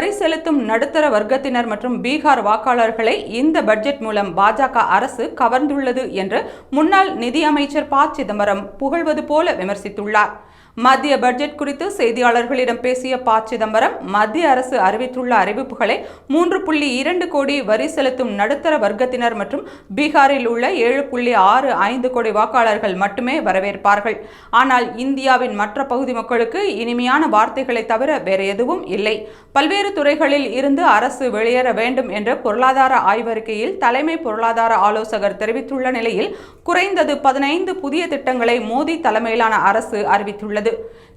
வரி செலுத்தும் நடுத்தர வர்க்கத்தினர் மற்றும் பீகார் வாக்காளர்களை இந்த பட்ஜெட் மூலம் பாஜக அரசு கவர்ந்துள்ளது என்று முன்னாள் நிதியமைச்சர் ப. சிதம்பரம் புகழ்வது போல விமர்சித்துள்ளார். மத்திய பட்ஜெட் குறித்து செய்தியாளர்களிடம் பேசிய ப. சிதம்பரம் மத்திய அரசு அறிவித்துள்ள அறிவிப்புகளை மூன்று புள்ளி இரண்டு கோடி வரி செலுத்தும் நடுத்தர வர்க்கத்தினர் மற்றும் பீகாரில் உள்ள ஏழு புள்ளி ஆறு ஐந்து கோடி வாக்காளர்கள் மட்டுமே வரவேற்பார்கள். ஆனால் இந்தியாவின் மற்ற பகுதி மக்களுக்கு இனிமையான வார்த்தைகளை தவிர வேறு எதுவும் இல்லை. பல்வேறு துறைகளில் இருந்து அரசு வெளியேற வேண்டும் என்ற பொருளாதார ஆய்வறிக்கையில் தலைமை பொருளாதார ஆலோசகர் தெரிவித்துள்ள நிலையில் குறைந்தது பதினைந்து புதிய திட்டங்களை மோடி தலைமையிலான அரசு அறிவித்துள்ளது.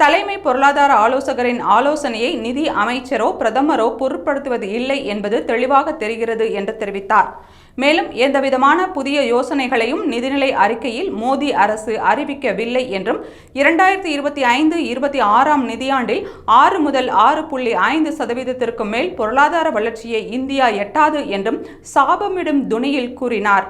தலைமை பொருளாதார ஆலோசகரின் ஆலோசனையை நிதி அமைச்சரோ பிரதமரோ பொருட்படுத்துவது இல்லை என்பது தெளிவாக தெரிகிறது என்று தெரிவித்தார். மேலும் எந்தவிதமான புதிய யோசனைகளையும் நிதிநிலை அறிக்கையில் மோடி அரசு அறிவிக்கவில்லை என்றும் இரண்டாயிரத்தி இருபத்தி ஐந்து இருபத்தி ஆறாம் நிதியாண்டில் ஆறு முதல் ஆறு புள்ளி ஐந்து சதவீதத்திற்கு மேல் பொருளாதார வளர்ச்சியை இந்தியா எட்டாது என்றும் சாபமிடும் துணியில் கூறினார்.